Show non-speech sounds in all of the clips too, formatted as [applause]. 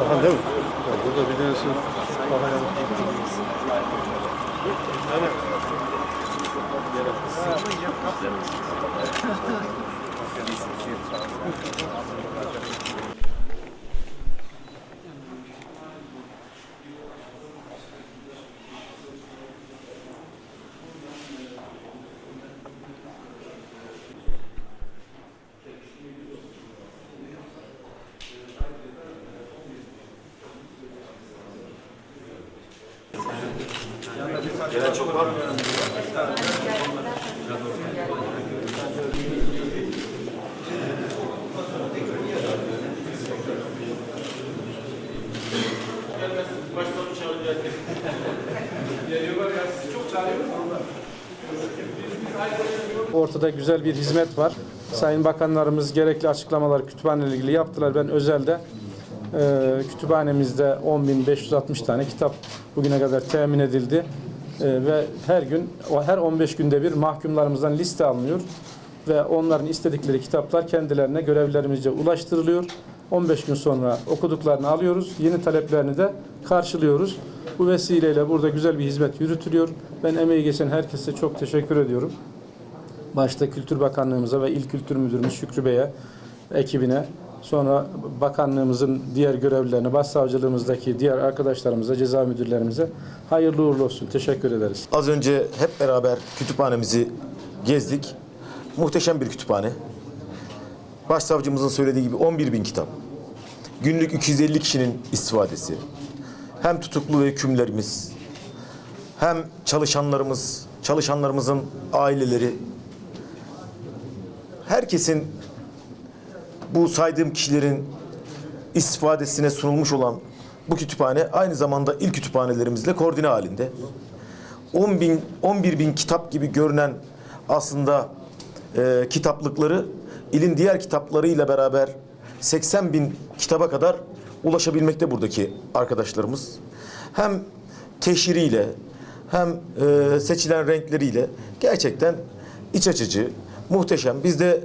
Daha değil mi? Ya burada bir tanesi [laughs] daha yanlış. Ortada güzel bir hizmet var. Sayın Bakanlarımız gerekli açıklamalar kütüphaneyle ilgili yaptılar. Ben özelde e, kütüphanemizde 10.560 tane kitap bugüne kadar temin edildi. E, ve her gün, o her 15 günde bir mahkumlarımızdan liste alınıyor. Ve onların istedikleri kitaplar kendilerine görevlerimizce ulaştırılıyor. 15 gün sonra okuduklarını alıyoruz. Yeni taleplerini de karşılıyoruz. Bu vesileyle burada güzel bir hizmet yürütülüyor. Ben emeği geçen herkese çok teşekkür ediyorum başta Kültür Bakanlığımıza ve İl Kültür Müdürümüz Şükrü Bey'e, ekibine, sonra bakanlığımızın diğer görevlilerine, başsavcılığımızdaki diğer arkadaşlarımıza, ceza müdürlerimize hayırlı uğurlu olsun. Teşekkür ederiz. Az önce hep beraber kütüphanemizi gezdik. Muhteşem bir kütüphane. Başsavcımızın söylediği gibi 11 bin kitap. Günlük 250 kişinin istifadesi. Hem tutuklu ve hükümlerimiz, hem çalışanlarımız, çalışanlarımızın aileleri, herkesin bu saydığım kişilerin istifadesine sunulmuş olan bu kütüphane aynı zamanda il kütüphanelerimizle koordine halinde. 10 bin, 11 bin kitap gibi görünen aslında e, kitaplıkları ilin diğer kitaplarıyla beraber 80 bin kitaba kadar ulaşabilmekte buradaki arkadaşlarımız. Hem teşhiriyle hem e, seçilen renkleriyle gerçekten iç açıcı, muhteşem. Biz de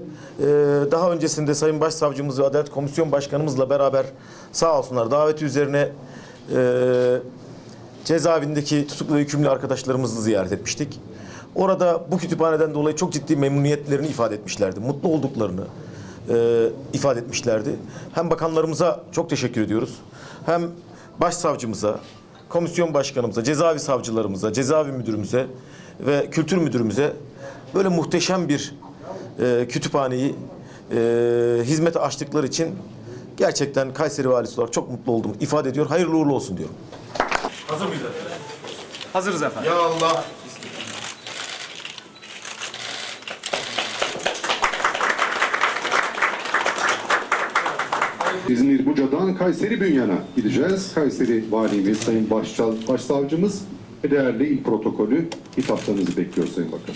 daha öncesinde Sayın Başsavcımız ve Adalet Komisyon Başkanımızla beraber sağ olsunlar daveti üzerine e, cezaevindeki tutuklu hükümlü arkadaşlarımızı ziyaret etmiştik. Orada bu kütüphaneden dolayı çok ciddi memnuniyetlerini ifade etmişlerdi. Mutlu olduklarını e, ifade etmişlerdi. Hem bakanlarımıza çok teşekkür ediyoruz. Hem başsavcımıza, komisyon başkanımıza, cezaevi savcılarımıza, cezaevi müdürümüze ve kültür müdürümüze böyle muhteşem bir e, kütüphaneyi e, hizmete açtıkları için gerçekten Kayseri valisi olarak çok mutlu oldum. ifade ediyor. Hayırlı uğurlu olsun diyorum. Hazır mıyız? Hazırız efendim. Ya Allah. İzmir Buca'dan Kayseri Bünyan'a gideceğiz. Kayseri Valimiz, Sayın Başsav- Başsavcımız ve değerli il protokolü hitaplarınızı bekliyor Sayın Bakan.